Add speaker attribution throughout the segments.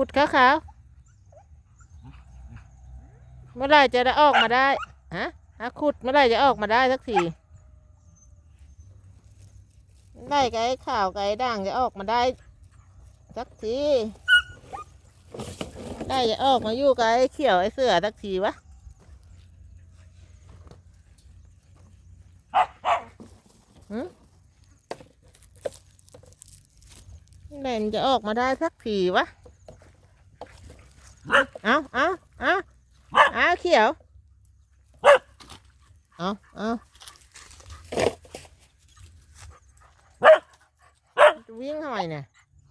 Speaker 1: ขุดขาวๆเมื่อไรจะได้ออกมาได้ฮะฮะขุดเมื่อไรจะออกมาได้สักทีได้ไก่ข่าวไก่ด่างจะออกมาได้สักทีได้จะออกมาอยู่ไอ้เขียวไอ้เสือสักทีวะหืมไหรมันจะออกมาได้สักทีวะ เอาเอาเอาเอาเขียว เอาเอาจะวิ่งทำไมเนี่ย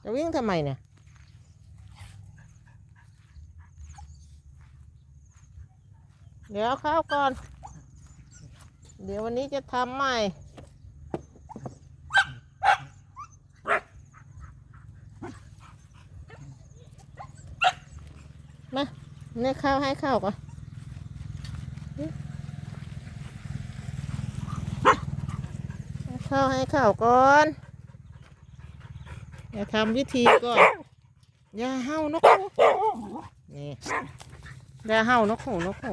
Speaker 1: จะวิ่งทำไมเนี่ยเดี๋ยวเอาข้าวก่อน เดี๋ยววันนี้จะทำใหม่ มา เนี่ยข้าวให้ข้าวก่อนข้าวให้ข้าวก่อนอย่าทำวิธีก่อนอย่าเห่านกหูนี่อย่าเห่านกหูนกหู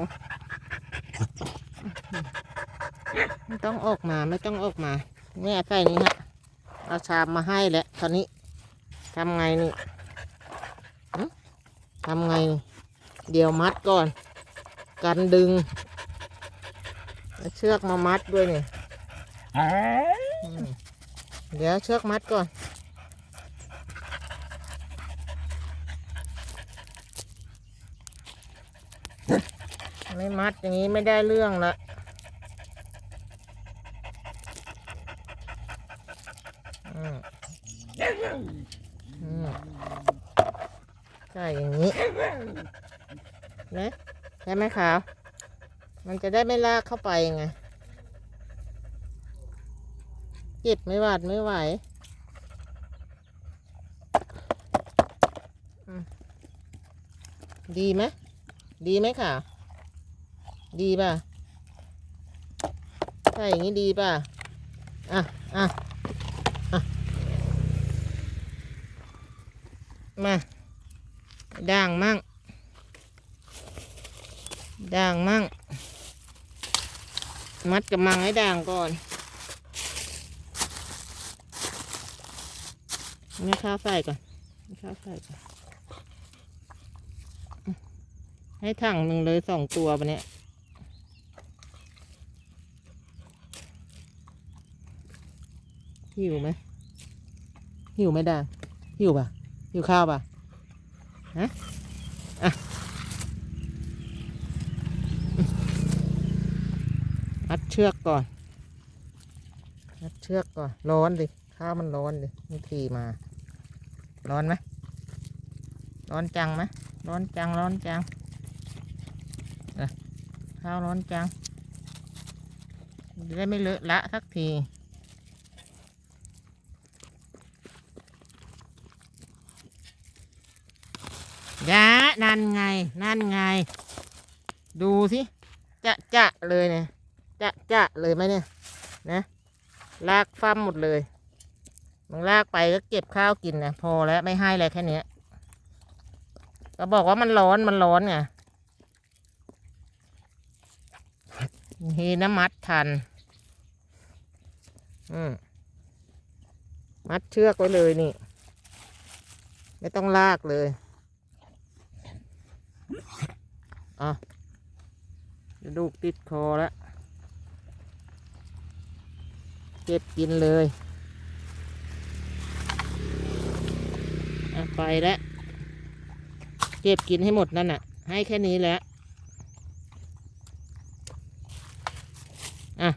Speaker 1: ไม่ต้องออกมาไม่ต้องออกมาแม่ใส่นี่ฮะเอาชามมาให้แล้วตอนนี้ทำไงนี่ทำไงนี่ เดี๋ยวมัดก่อน กันดึง เชือกมามัดด้วยนี่เดี๋ยวเชือกมัดก่อน ไม่มัดอย่างนี้ไม่ได้เรื่องละใช่อย่างนี้ นะใช่ไหมขาวมันจะได้ไม่ลากเข้าไปไงเจ็บไม่หวาดไม่ไหวดีไหมดีไหมขาวดีป่ะใช่อย่างนี้ดีป่ะ อะอะอะมาด่างมั่ง ด่างมั่ง มัดกับมังให้ด่างก่อนนี่ข้าวใส่ก่อนข้าวใส่ก่อน ให้ถังหนึ่งเลยสองตัวปะเนี่ยหิวไหมหิวไหมด่างหิวปะหิวข้าวปะฮะอะ มัด เชือกก่อน มัดเชือกก่อน ร้อนดิ ข้าวมันร้อนดินี่ทีมา ร้อนไหม ร้อนจังไหม ร้อนจัง ร้อนจังข้าวร้อนจัง ได้ไม่เลอะละสักทียะนั่นไง นั่นไง ดูสิ จะจะเลยเนี่ย จะจะเลยไหมเนี่ยนะ ลากฟั่มหมดเลยมึงลากไปก็เก็บข้าวกินนะพอแล้วไม่ให้อะไรแค่เนี้ยก็บอกว่ามันร้อนมันร้อนไงเฮน้ำมัดทัน อืมมัดเชือกไว้เลยนี่ ไม่ต้องลากเลยอะกระดูกติดคอแล้ว เก็บกินเลยไปแล้ว เก็บกินให้หมดนั่นน่ะ ให้แค่นี้แหล้วอะ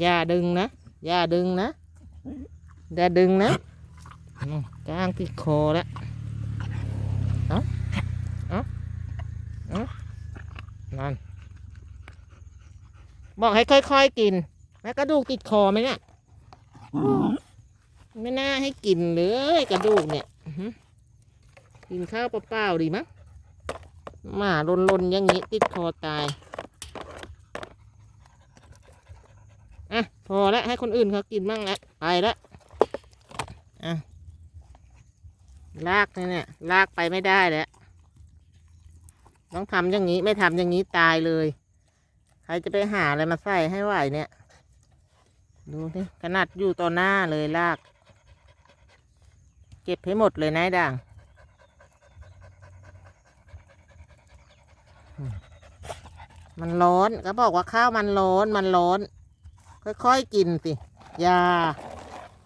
Speaker 1: อย่าดึงนะ อย่าดึงนะ อย่าดึงนะกลางติดคอแล้วเอาเอาเอานั่นบอกให้ค่อยๆกิน แม่กระดูกติดคอไหมเนี่ยไม่น่าให้กินเลยกระดูกเนี่ยกินข้าวเปล่าๆดีมั้งหมาลนๆอย่างนี้ติดคอตายอะพอแล้วให้คนอื่นเขากินบ้างแล้วไปแล้วอะลากเนี่ยลากไปไม่ได้แล้วต้องทำอย่างนี้ไม่ทำอย่างนี้ตายเลย ใครจะไปหาอะไรมาใส่ให้ไหวเนี่ย ดูนี่ขนาดอยู่ต่อหน้าเลยลาก เก็บให้หมดเลยนายด่าง มันร้อนก็บอกว่าข้าวมันร้อนมันร้อน ค่อยๆกินสิอยา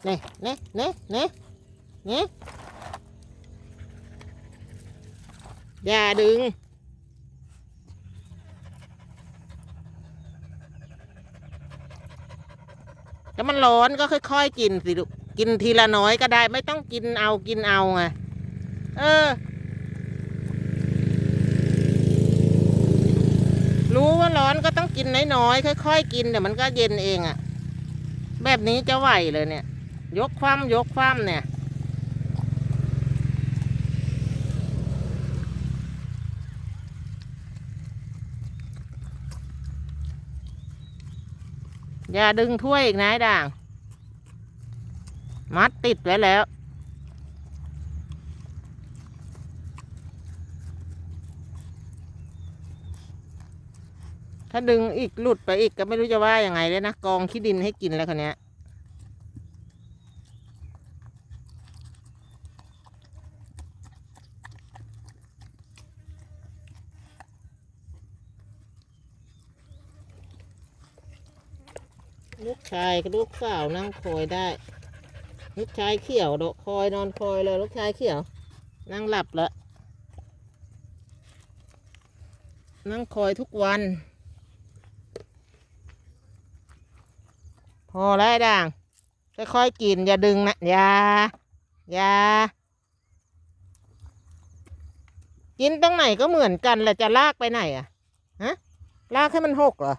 Speaker 1: เน่เน่เน่เน่เน่อย่าดึง ถ้ามันร้อนก็ค่อยๆกินสิลูกกินทีละน้อยก็ได้ ไม่ต้องกินเอากินเอาไงเออ รู้ว่าร้อนก็ต้องกินน้อยๆค่อยๆกินเดี๋ยวมันก็เย็นเองอะ่ะ แบบนี้จะไหวเลยเนี่ย ยกคว่ำยกคว่ำเนี่ย อย่าดึงถ้วยอีกนะด่าง มัดติดไว้แล้ว ถ้าดึงอีกหลุดไปอีกก็ไม่รู้จะว่ายังไงเลยนะ กองขี้ดินให้กินแล้วคนนี้ ลูกชายกับลูกสาวนั่งคอยได้ ลูกชายเขียวโดดคอยนอนคอยเลยลูกชายเขียว นั่งหลับแล้วนั่งคอยทุกวัน พอแล้วด่างค่อยๆกินอย่าดึงนะอย่าอย่ากินตรงไหนก็เหมือนกันแหละจะลากไปไหนอะฮะลากให้มันหกเหรอ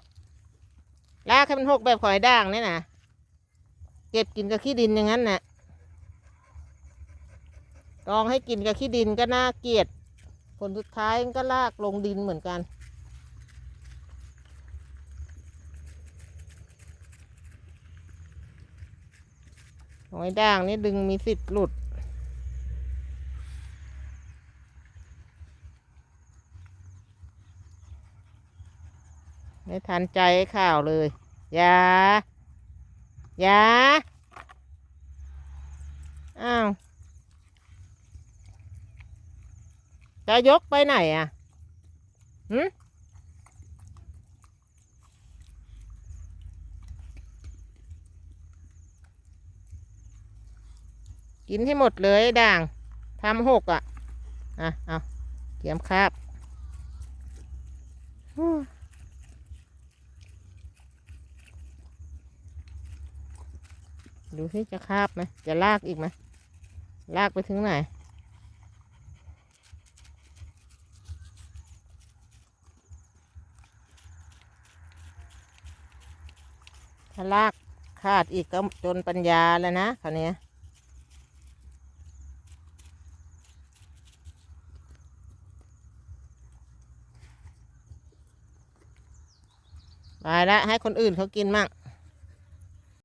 Speaker 1: ลากให้มันหกแบบหอยด่างเนี่ยนะเก็บกินกับขี้ดินอย่างนั้นน่ะลองให้กินกับขี้ดินก็น่าเกลียด ผลสุดท้ายก็ลากลงดินเหมือนกัน หอยด่างนี่ดึงมีสิทธิ์หลุด ไม่ทันใจไอ้ข่าวเลยยายาอ้าว จะยกไปไหนอะหืมกินให้หมดเลยด่างทำหกอะ อะ เอาเกียมคราบ ดูสิจะคาบไหมจะลากอีกไหมลากไปถึงไหนถ้าลากขาดอีกก็จนปัญญาแล้วนะคราวเนี้ยไปละให้คนอื่นเขากินมั่ง